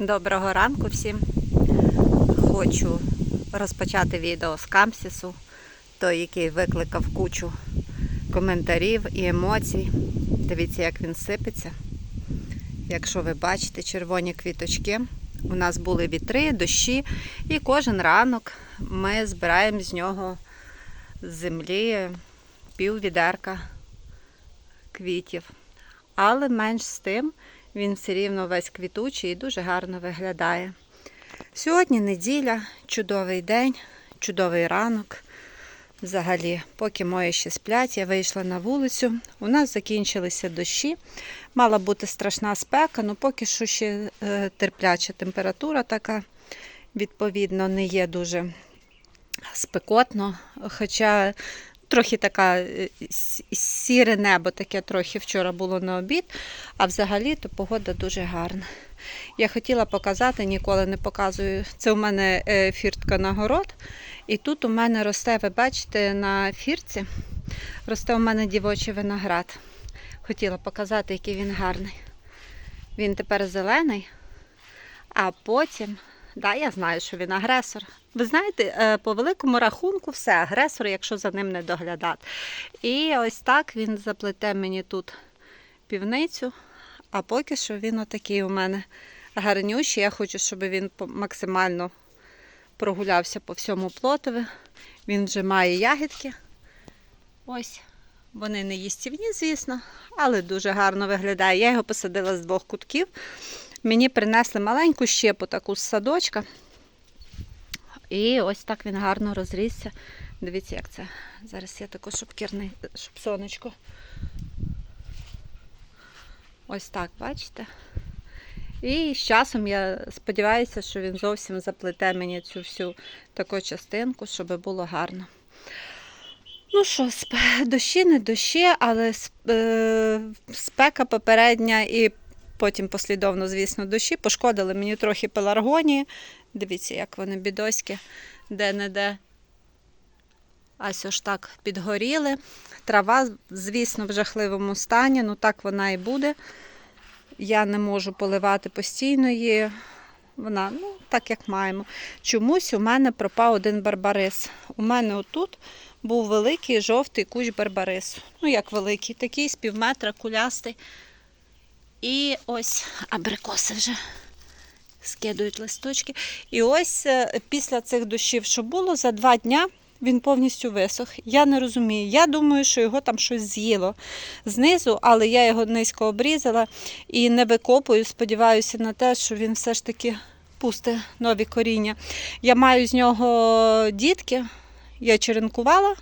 Доброго ранку всім. Хочу розпочати відео з Камсісу, той, який викликав кучу коментарів і емоцій. Дивіться, як він сипеться. Якщо ви бачите червоні квіточки, у нас були вітри, дощі, і кожен ранок ми збираємо з нього з землі пів відерка квітів. Але менш з тим він все рівно весь квітучий і дуже гарно виглядає. Сьогодні неділя, чудовий день, чудовий ранок. Взагалі, поки мої ще сплять, я вийшла на вулицю. У нас закінчилися дощі. Мала бути страшна спека, але поки що ще е, терпляча температура така, відповідно, не є дуже спекотно. Хоча трохи така е, сіре небо, таке трохи вчора було на обід, а взагалі то погода дуже гарна. Я хотіла показати, ніколи не показую. Це у мене е, фіртка на город. І тут у мене росте, ви бачите, на фірці росте у мене дівочий виноград. Хотіла показати, який він гарний. Він тепер зелений, а потім, да, я знаю, що він агресор. Ви знаєте, е, по великому рахунку все, агресор, якщо за ним не доглядати. І ось так він заплете мені тут півницю, а поки що він отакий у мене гарнющий. Я хочу, щоб він максимально прогулявся по всьому плотові. Він вже має ягідки. Ось. Вони не їстівні, звісно, але дуже гарно виглядає. Я його посадила з двох кутків. Мені принесли маленьку щепу таку з садочка. І ось так він гарно розрісся. Дивіться, як це. Зараз я таку, щоб кірний, щоб сонечко. Ось так, бачите? І з часом я сподіваюся, що він зовсім заплете мені цю всю таку частинку, щоб було гарно. Ну що, дощі не дощі, але е, спека попередня і потім послідовно, звісно, дощі пошкодили мені трохи пеларгонії. Дивіться, як вони бідоськи де-не-де. Ось ось так підгоріли. Трава, звісно, в жахливому стані, ну так вона і буде. Я не можу поливати постійно її. Вона, ну, так як маємо. Чомусь у мене пропав один барбарис. У мене отут був великий жовтий кущ барбарису. Ну, як великий, такий з півметра кулястий. І ось абрикоси вже скидують листочки. І ось е, після цих дощів, що було, за два дня він повністю висох. Я не розумію. Я думаю, що його там щось з'їло знизу, але я його низько обрізала і не викопую. Сподіваюся на те, що він все ж таки пустить нові коріння. Я маю з нього дітки, я черенкувала.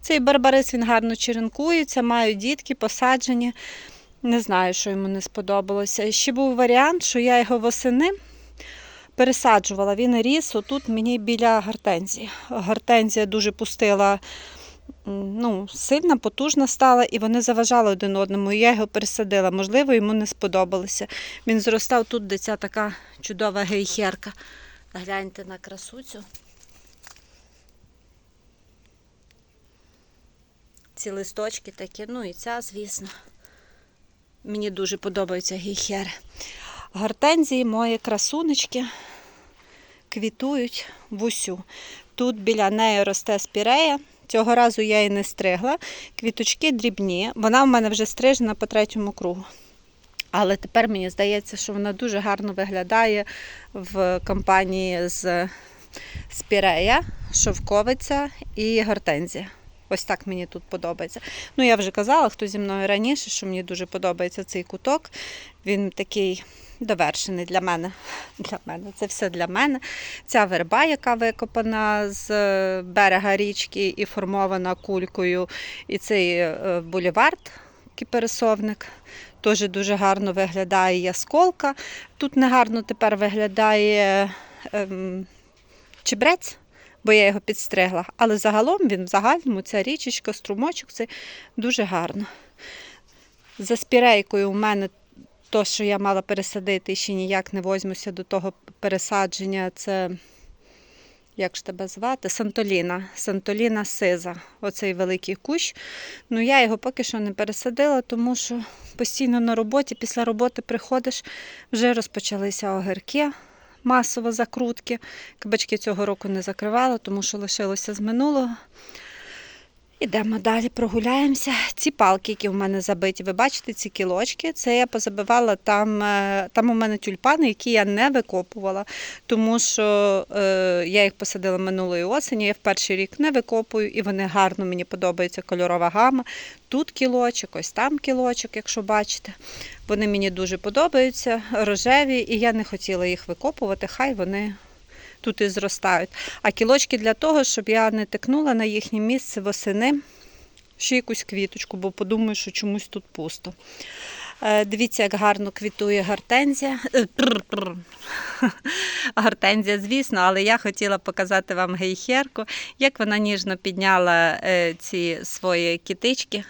Цей барбарис він гарно черенкується, маю дітки посаджені. Не знаю, що йому не сподобалося. Ще був варіант, що я його восени пересаджувала. Він ріс отут мені біля гортензії. Гортензія дуже пустила, ну, сильна, потужна стала, і вони заважали один одному. І я його пересадила. Можливо, йому не сподобалося. Він зростав тут, де ця така чудова гейхерка. Гляньте на красуцю. Ці листочки такі, ну і ця, звісно. Мені дуже подобаються гейхери. Гортензії мої красунечки квітують в усю. Тут біля неї росте спірея. Цього разу я її не стригла. Квіточки дрібні. Вона в мене вже стрижена по третьому кругу. Але тепер мені здається, що вона дуже гарно виглядає в компанії з спірея, шовковиця і гортензія. Ось так мені тут подобається. Ну, я вже казала, хто зі мною раніше, що мені дуже подобається цей куток. Він такий довершений для мене. Для мене. Це все для мене. Ця верба, яка викопана з е, берега річки і формована кулькою. І цей е, булівард, кіпересовник. Теж дуже гарно виглядає ясколка. Тут негарно тепер виглядає ем, чебрець бо я його підстригла. Але загалом він в загальному ця річечка, струмочок, це дуже гарно. За спірейкою у мене то, що я мала пересадити, ще ніяк не возьмуся до того пересадження, це як ж тебе звати? Сантоліна. Сантоліна Сиза. Оцей великий кущ. Ну я його поки що не пересадила, тому що постійно на роботі, після роботи приходиш, вже розпочалися огірки, масово закрутки. Кабачки цього року не закривала, тому що лишилося з минулого. Ідемо далі, прогуляємося. Ці палки, які в мене забиті, ви бачите, ці кілочки, це я позабивала там, е, там у мене тюльпани, які я не викопувала, тому що е, я їх посадила минулої осені, я в перший рік не викопую, і вони гарно мені подобається кольорова гама. Тут кілочок, ось там кілочок, якщо бачите. Вони мені дуже подобаються, рожеві, і я не хотіла їх викопувати, хай вони тут і зростають. А кілочки для того, щоб я не тикнула на їхнє місце восени ще якусь квіточку, бо подумаю, що чомусь тут пусто. Е, Дивіться, як гарно квітує гортензія. Е. Гортензія, звісно, але я хотіла показати вам гейхерку, як вона ніжно підняла е, ці свої кітички.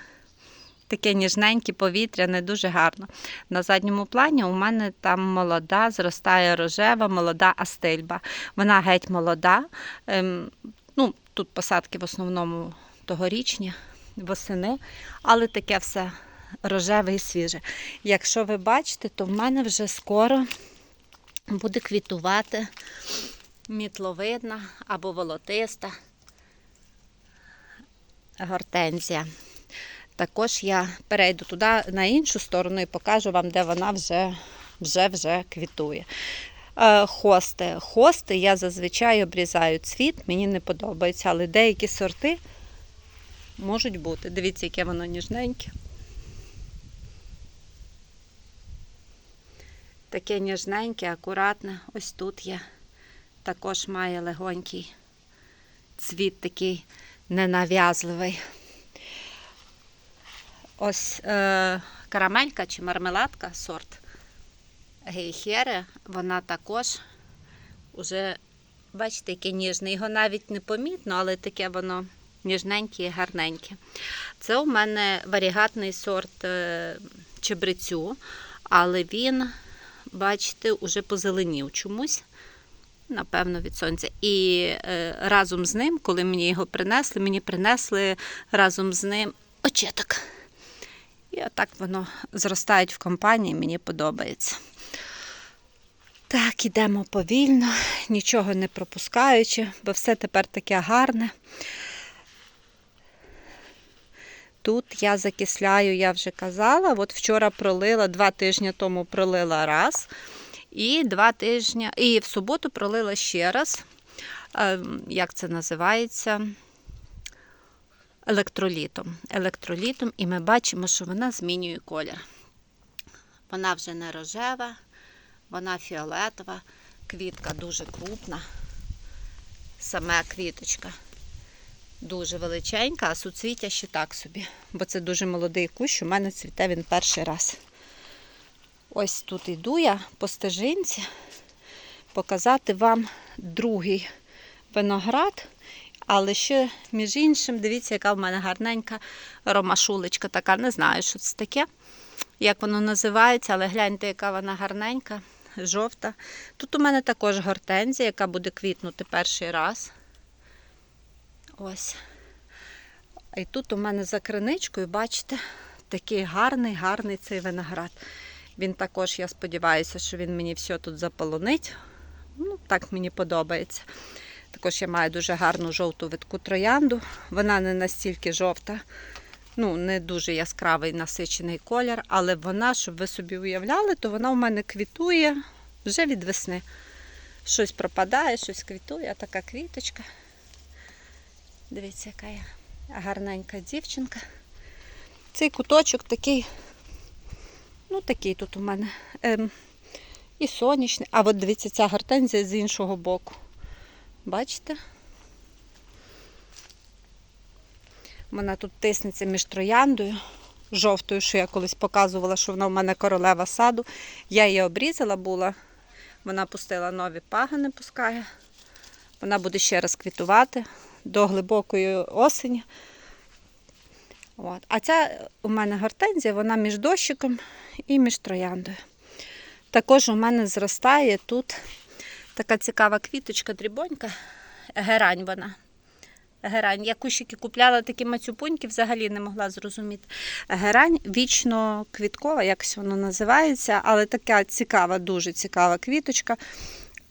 Таке ніжненьке повітря, не дуже гарно. На задньому плані у мене там молода, зростає рожева, молода астельба. Вона геть молода. Ем, ну, тут посадки в основному тогорічні, восени, але таке все рожеве і свіже. Якщо ви бачите, то в мене вже скоро буде квітувати мітловидна або волотиста гортензія. Також я перейду туди на іншу сторону і покажу вам, де вона вже, вже, вже квітує. Е, Хости. Хости я зазвичай обрізаю цвіт, мені не подобається, але деякі сорти можуть бути. Дивіться, яке воно ніжненьке. Таке ніжненьке, акуратне. Ось тут є. Також має легонький цвіт такий ненав'язливий. Ось е, карамелька чи мармеладка, сорт гейхери, вона також уже, бачите, яке ніжне. Його навіть не помітно, але таке воно ніжненьке і гарненьке. Це у мене варігатний сорт е, чебрецю, але він, бачите, уже позеленів чомусь. Напевно, від сонця. І е, разом з ним, коли мені його принесли, мені принесли разом з ним очеток. І отак воно зростають в компанії, мені подобається. Так, ідемо повільно, нічого не пропускаючи, бо все тепер таке гарне. Тут я закисляю, я вже казала. От вчора пролила, два тижні тому пролила раз. І два тижні, і в суботу пролила ще раз. Ем, Як це називається? Електролітом. Електролітом, і ми бачимо, що вона змінює колір. Вона вже не рожева, вона фіолетова, квітка дуже крупна. Саме квіточка дуже величенька, а суцвіття ще так собі, бо це дуже молодий кущ, у мене цвіте він перший раз. Ось тут йду я по стежинці показати вам другий виноград. Але ще, між іншим, дивіться, яка в мене гарненька ромашулечка така. Не знаю, що це таке, як воно називається, але гляньте, яка вона гарненька, жовта. Тут у мене також гортензія, яка буде квітнути перший раз. Ось. І тут у мене за криничкою, бачите, такий гарний, гарний цей виноград. Він також, я сподіваюся, що він мені все тут заполонить. Ну, так мені подобається. Також я маю дуже гарну жовту витку троянду. Вона не настільки жовта, ну, не дуже яскравий насичений колір, але вона, щоб ви собі уявляли, то вона у мене квітує вже від весни. Щось пропадає, щось квітує, а така квіточка. Дивіться, яка я гарненька дівчинка. Цей куточок такий, ну такий тут у мене. Ем, і сонячний. А от дивіться, ця гортензія з іншого боку. Бачите? Вона тут тиснеться між трояндою, жовтою, що я колись показувала, що вона в мене королева саду. Я її обрізала була, вона пустила нові пагани, пускає. Вона буде ще раз квітувати до глибокої осені. От. А ця у мене гортензія, вона між дощиком і між трояндою. Також у мене зростає тут така цікава квіточка, дрібонька, герань вона. Герань. Я кущики купляла такі мацюпуньки, взагалі не могла зрозуміти. Герань вічно квіткова, якось воно називається, але така цікава, дуже цікава квіточка.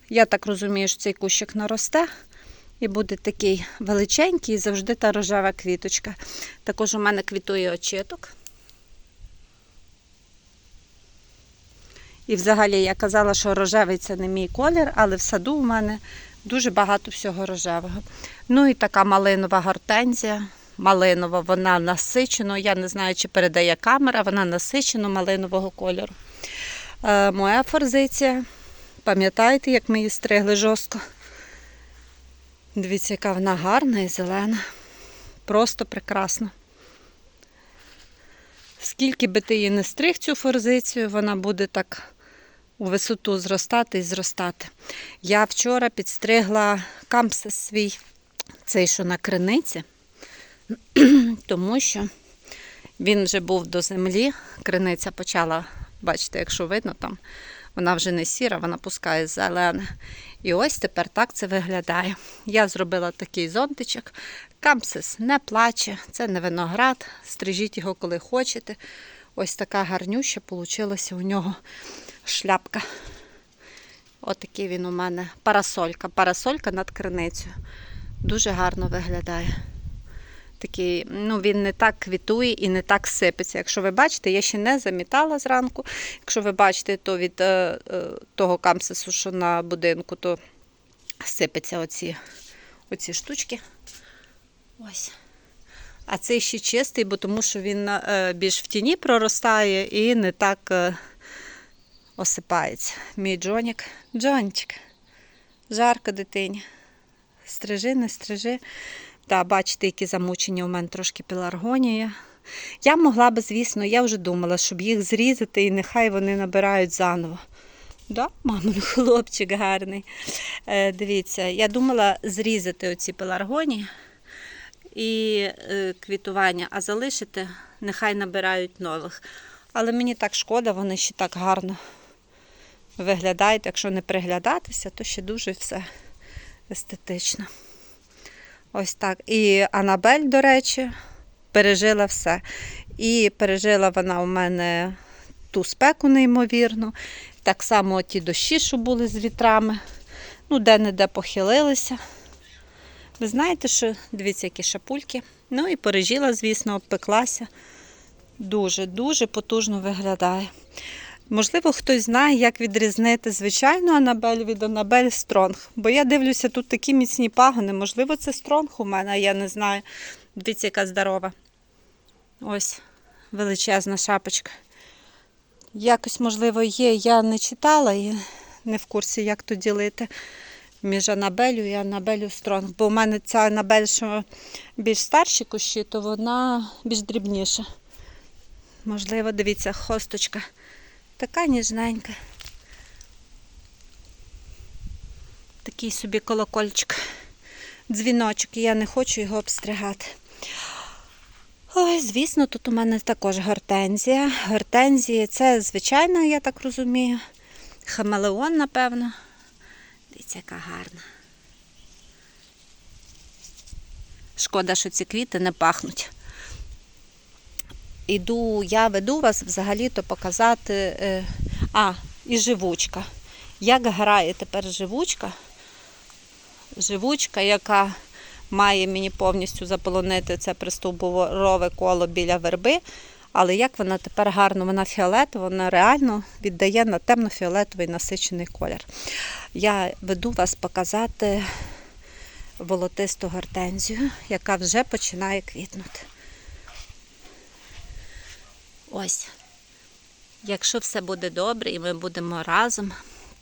Я так розумію, що цей кущик наросте і буде такий величенький і завжди та рожева квіточка. Також у мене квітує очіток. І взагалі я казала, що рожевий це не мій колір, але в саду у мене дуже багато всього рожевого. Ну і така малинова гортензія. Малинова, вона насичено, я не знаю, чи передає камера, вона насичено малинового кольору. Е, моя форзиція, пам'ятаєте, як ми її стригли жорстко? Дивіться, яка вона гарна і зелена. Просто прекрасно. Скільки би ти її не стриг цю форзицію, вона буде так у висоту зростати і зростати. Я вчора підстригла кампсис свій, цей, що на криниці, тому що він вже був до землі. Криниця почала, бачите, якщо видно, там вона вже не сіра, вона пускає зелене. І ось тепер так це виглядає. Я зробила такий зонтичок. Кампсис не плаче, це не виноград. Стрижіть його, коли хочете. Ось така гарнюща получилася у нього шляпка. Отакий він у мене парасолька. Парасолька над криницею. Дуже гарно виглядає. Такий, ну він не так квітує і не так сипеться. Якщо ви бачите, я ще не замітала зранку. Якщо ви бачите, то від е, е, того камсису, що на будинку, то сипеться оці, оці штучки. Ось. А цей ще чистий, бо тому що він е, більш в тіні проростає і не так е, осипається. Мій Джонік. Джончик. Жарко дитині. Стрижи, не стрижи. Та, бачите, які замучені у мене трошки пеларгонія. Я могла би, звісно, я вже думала, щоб їх зрізати і нехай вони набирають заново. Да, мамин хлопчик гарний. Е, дивіться, я думала зрізати оці пеларгонії і е, квітування, а залишити, нехай набирають нових. Але мені так шкода, вони ще так гарно виглядають. Якщо не приглядатися, то ще дуже все естетично. Ось так. І Анабель, до речі, пережила все. І пережила вона у мене ту спеку неймовірну. Так само ті дощі, що були з вітрами. Ну, де-не-де похилилися. Ви знаєте, що дивіться, які шапульки. Ну і пережила, звісно, обпеклася. Дуже-дуже потужно виглядає. Можливо, хтось знає, як відрізнити звичайну Анабель від Анабель Стронг. Бо я дивлюся, тут такі міцні пагони. Можливо, це Стронг у мене, я не знаю. Дивіться, яка здорова. Ось величезна шапочка. Якось, можливо, є. Я не читала і не в курсі, як то ділити між Анабелю і Анабелю Стронг. Бо в мене ця Анабель, що більш старші кущі, то вона більш дрібніша. Можливо, дивіться, хосточка. Така ніжненька. Такий собі колокольчик. Дзвіночок, і я не хочу його обстригати. Ой, звісно, тут у мене також гортензія. Гортензія це звичайна, я так розумію. Хамелеон, напевно. Дивіться, яка гарна. Шкода, що ці квіти не пахнуть. Іду, я веду вас взагалі-то показати. е, А, і живучка. Як грає тепер живучка? Живучка, яка має мені повністю заполонити це пристовбурове коло біля верби. Але як вона тепер гарно, вона фіолетова, вона реально віддає на темно-фіолетовий насичений колір. Я веду вас показати волотисту гортензію, яка вже починає квітнути. Ось. Якщо все буде добре і ми будемо разом,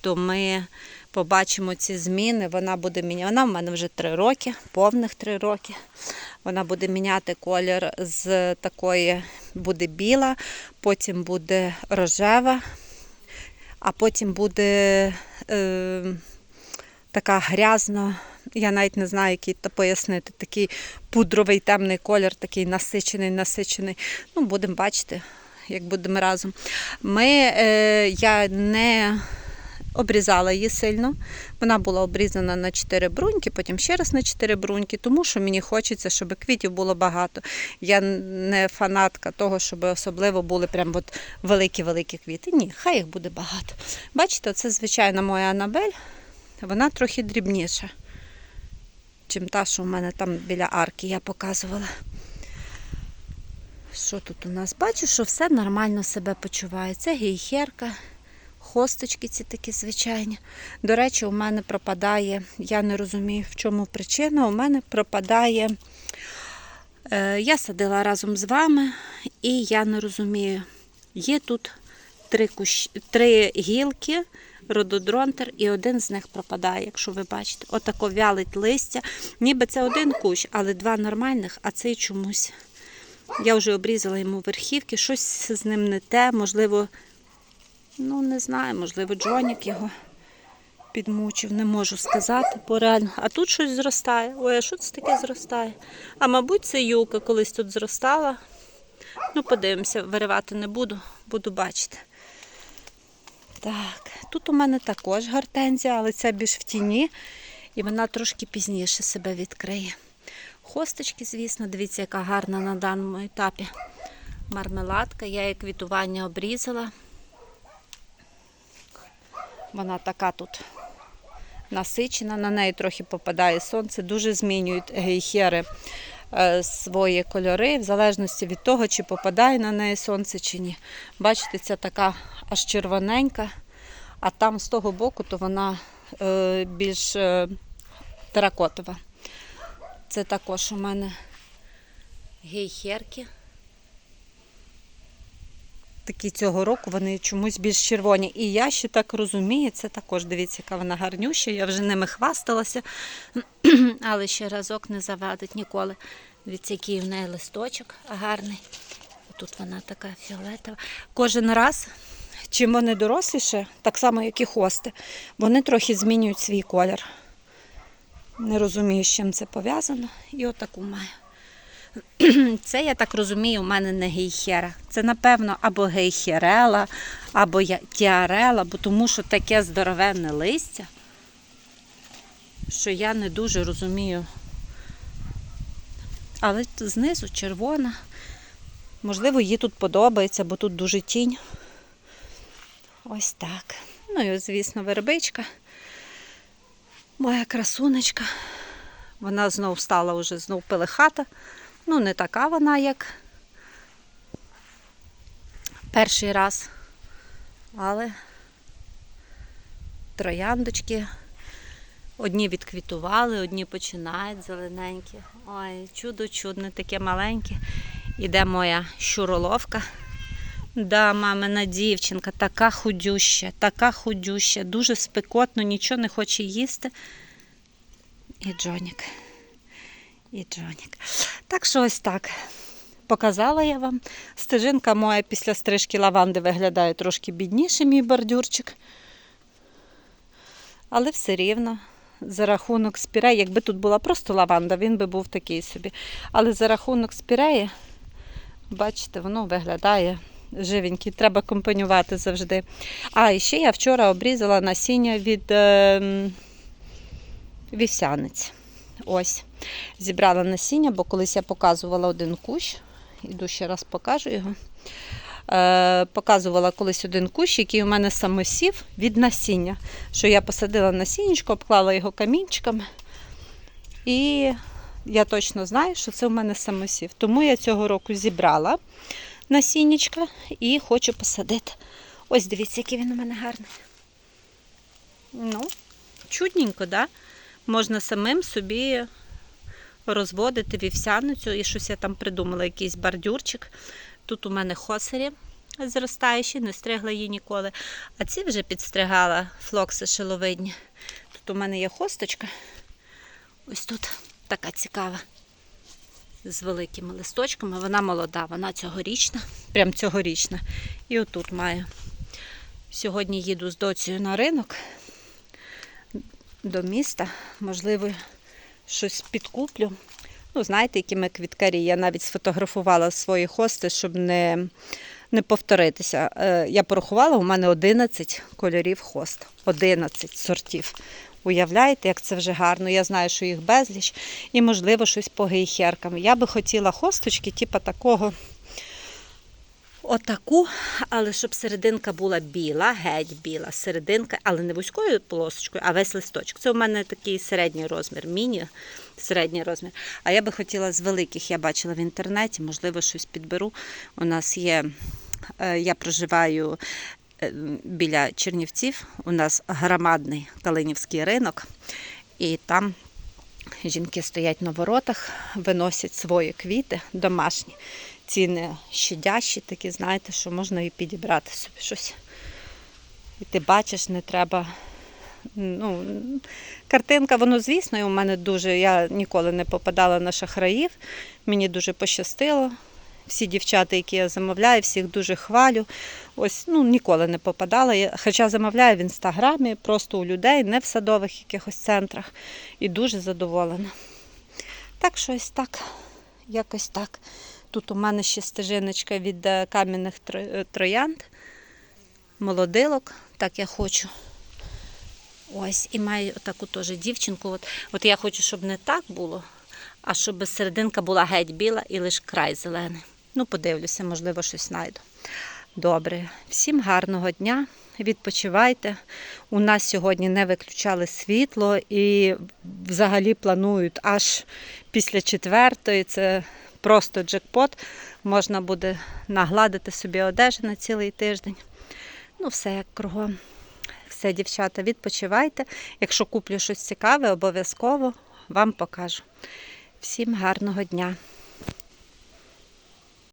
то ми побачимо ці зміни. Вона буде міняти. Вона в мене вже три роки, повних три роки. Вона буде міняти колір з такої буде біла, потім буде рожева, а потім буде е, така грязно. Я навіть не знаю, який то пояснити. Такий пудровий темний колір, такий насичений, насичений. Ну, будемо бачити, як будемо разом. Ми, е, Я не обрізала її сильно. Вона була обрізана на 4 бруньки, потім ще раз на 4 бруньки, тому що мені хочеться, щоб квітів було багато. Я не фанатка того, щоб особливо були прям от великі-великі квіти. Ні, хай їх буде багато. Бачите, це звичайна моя Анабель, вона трохи дрібніша, чим та, що в мене там біля арки я показувала. Що тут у нас? Бачу, що все нормально себе почуває. Це гейхерка, хосточки ці такі звичайні. До речі, у мене пропадає, я не розумію, в чому причина. У мене пропадає. Е, я садила разом з вами, і я не розумію. Є тут три, кущ... три гілки, рододронтер, і один з них пропадає, якщо ви бачите. Отако вялить листя. Ніби це один кущ, але два нормальних, а цей чомусь. Я вже обрізала йому верхівки, щось з ним не те, можливо, ну не знаю, можливо, Джонік його підмучив, не можу сказати, бо реально. А тут щось зростає. Ой, а що це таке зростає? А мабуть, це юка колись тут зростала. Ну, подивимося, виривати не буду, буду бачити. Так, тут у мене також гортензія, але це більш в тіні, і вона трошки пізніше себе відкриє. Хосточки, звісно, дивіться, яка гарна на даному етапі мармеладка. Я її квітування обрізала. Вона така тут насичена, на неї трохи попадає сонце, дуже змінюють гейхери е, свої кольори, в залежності від того, чи попадає на неї сонце, чи ні. Бачите, ця така аж червоненька, а там з того боку то вона е, більш е, теракотова. Це також у мене гейхерки. Такі цього року вони чомусь більш червоні. І я ще так розумію, це також, дивіться, яка вона гарнюща. Я вже ними хвасталася, але ще разок не завадить ніколи. Дивіться, який в неї листочок гарний. Тут вона така фіолетова. Кожен раз, чим вони доросліше, так само, як і хости, вони трохи змінюють свій колір. Не розумію, з чим це пов'язано. І отаку маю. Це, я так розумію, у мене не гейхера. Це, напевно, або гейхерела, або тіарела, бо тому що таке здоровенне листя, що я не дуже розумію. Але знизу червона. Можливо, їй тут подобається, бо тут дуже тінь. Ось так. Ну і, звісно, вербичка. Моя красунечка. Вона знов стала вже знов пилихата. Ну, не така вона, як перший раз. Але трояндочки. Одні відквітували, одні починають зелененькі. Ой, чудо чудне, таке маленьке. Іде моя щуроловка. Да, мамина дівчинка, така худюща, така худюща, дуже спекотно, нічого не хоче їсти. І Джонік. І Джонік. Так що ось так. Показала я вам. Стежинка моя після стрижки лаванди виглядає трошки бідніше, мій бордюрчик. Але все рівно. За рахунок спіреї, якби тут була просто лаванда, він би був такий собі. Але за рахунок спіреї, бачите, воно виглядає живенький. Треба компонювати завжди. А, і ще я вчора обрізала насіння від е, м, вівсяниць. Ось. Зібрала насіння, бо колись я показувала один кущ. Іду ще раз покажу його. Е, показувала колись один кущ, який у мене самосів від насіння. Що я посадила насіннячко, обклала його камінчиками. І я точно знаю, що це у мене самосів. Тому я цього року зібрала насіннячка і хочу посадити. Ось дивіться, який він у мене гарний. Ну, чудненько, да? Можна самим собі розводити вівсяницю і щось я там придумала, якийсь бордюрчик. Тут у мене хосері зростаючі, не стригла її ніколи. А ці вже підстригала флокси шиловидні. Тут у мене є хосточка. Ось тут така цікава. З великими листочками. Вона молода, вона цьогорічна, прям цьогорічна. І отут маю. Сьогодні їду з доцею на ринок до міста. Можливо, щось підкуплю. Ну, знаєте, які ми квіткарі. Я навіть сфотографувала свої хости, щоб не не повторитися. Е, Я порахувала, у мене 11 кольорів хост. 11 сортів. Уявляєте, як це вже гарно. Я знаю, що їх безліч, і, можливо, щось по гейхеркам. Я би хотіла хосточки, типу такого. Отаку, але щоб серединка була біла, геть біла, серединка, але не вузькою полосочкою, а весь листочок. Це у мене такий середній розмір, міні середній розмір. А я би хотіла з великих, я бачила в інтернеті, можливо, щось підберу. У нас є, е, я проживаю біля Чернівців, у нас громадний Калинівський ринок, і там жінки стоять на воротах, виносять свої квіти домашні. Ціни щадящі, такі, знаєте, що можна і підібрати собі щось. І ти бачиш, не треба. Ну, картинка, воно, звісно, і у мене дуже. Я ніколи не попадала на шахраїв. Мені дуже пощастило. Всі дівчата, які я замовляю, всіх дуже хвалю. Ось ну, ніколи не попадала. Хоча замовляю в інстаграмі, просто у людей, не в садових якихось центрах. І дуже задоволена. Так що ось так, якось так. Тут у мене ще стежиночка від е, кам'яних е, троянд, молодилок, так я хочу. Ось, і маю таку теж дівчинку. От, от я хочу, щоб не так було, а щоб серединка була геть біла і лише край зелений. Ну, подивлюся, можливо, щось знайду. Добре, всім гарного дня. Відпочивайте. У нас сьогодні не виключали світло і взагалі планують аж після четвертої. Це просто джекпот. Можна буде нагладити собі одежу на цілий тиждень. Ну, все як кругом. Все, дівчата, відпочивайте. Якщо куплю щось цікаве, обов'язково вам покажу. Всім гарного дня!